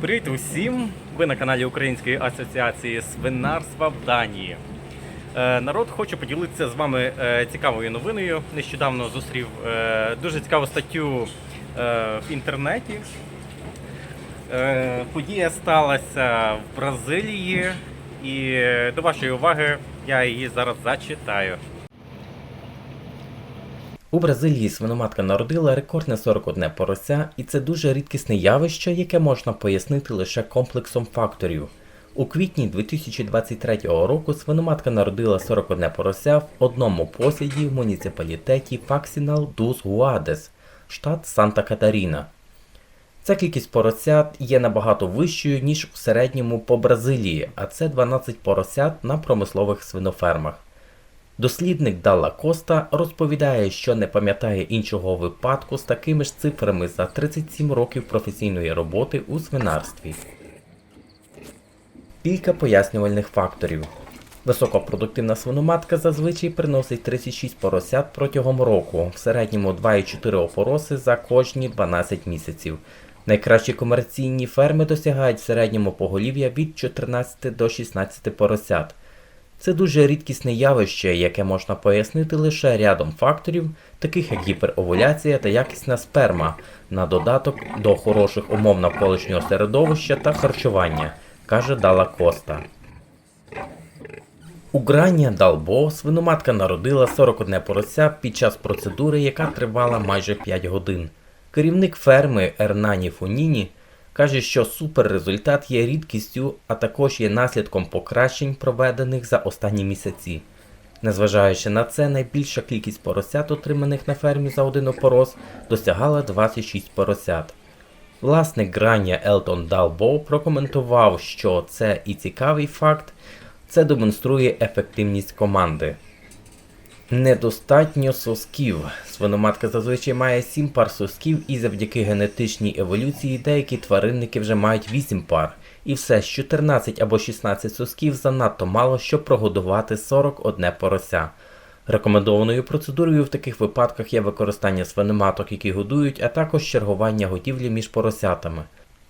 Привіт усім! Ви на каналі Української асоціації свинарства в Данії. Е, народ, хочу поділитися з вами е, цікавою новиною. Нещодавно зустрів е, дуже цікаву статтю в інтернеті. Подія сталася в Бразилії, і до вашої уваги я її зараз зачитаю. У Бразилії свиноматка народила рекордне 41 порося, і це дуже рідкісне явище, яке можна пояснити лише комплексом факторів. У квітні 2023 року свиноматка народила 41 порося в одному посіді в муніципалітеті Факсінал дус Гуадес, штат Санта Катаріна. Ця кількість поросят є набагато вищою, ніж в середньому по Бразилії, а це 12 поросят на промислових свинофермах. Дослідник Далла Коста розповідає, що не пам'ятає іншого випадку з такими ж цифрами за 37 років професійної роботи у свинарстві. Кілька пояснювальних факторів. Високопродуктивна свиноматка зазвичай приносить 36 поросят протягом року, в середньому 2,4 опороси за кожні 12 місяців. Найкращі комерційні ферми досягають в середньому поголів'я від 14 до 16 поросят. Це дуже рідкісне явище, яке можна пояснити лише рядом факторів, таких як гіперовуляція та якісна сперма, на додаток до хороших умов навколишнього середовища та харчування, каже Дала Коста. У Грані Далбо свиноматка народила 41 порося під час процедури, яка тривала майже 5 годин. Керівник ферми Ернані Фуніні каже, що суперрезультат є рідкістю, а також є наслідком покращень, проведених за останні місяці. Незважаючи на це, найбільша кількість поросят, отриманих на фермі за один опорос, досягала 26 поросят. Власник грання Елтон Далбо прокоментував, що це і цікавий факт, це демонструє ефективність команди. Недостатньо сосків. Свиноматка зазвичай має 7 пар сосків і завдяки генетичній еволюції деякі тваринники вже мають 8 пар. І все з 14 або 16 сосків занадто мало, щоб прогодувати 41 порося. Рекомендованою процедурою в таких випадках є використання свиноматок, які годують, а також чергування годівлі між поросятами.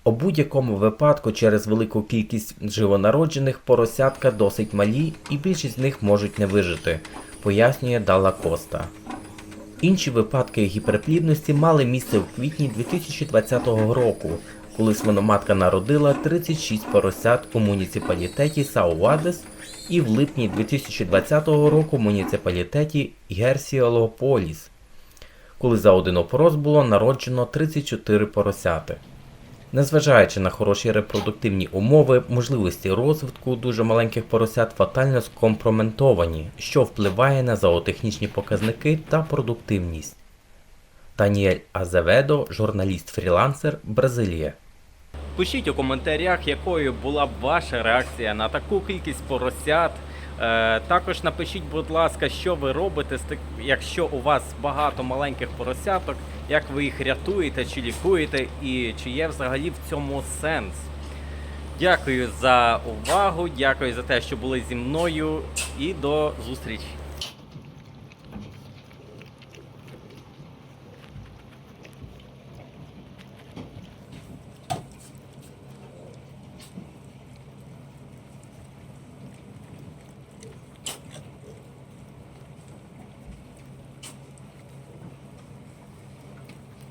У будь-якому випадку через велику кількість живонароджених поросятка досить малі і більшість з них можуть не вижити, пояснює Дала Коста. Інші випадки гіперплідності мали місце в квітні 2020 року, коли свиноматка народила 36 поросят у муніципалітеті Сауадес і в липні 2020 року в муніципалітеті Герсіолополіс, коли за один опорос було народжено 34 поросяти. Незважаючи на хороші репродуктивні умови, можливості розвитку дуже маленьких поросят фатально скомпроментовані, що впливає на зоотехнічні показники та продуктивність. Даніель Азеведо, журналіст-фрілансер, Бразилія. Пишіть у коментарях, якою була б ваша реакція на таку кількість поросят. Е, також напишіть, будь ласка, що ви робите, якщо у вас багато маленьких поросяток, як ви їх рятуєте чи лікуєте, і чи є взагалі в цьому сенс. Дякую за увагу, дякую за те, що були зі мною, і до зустрічі!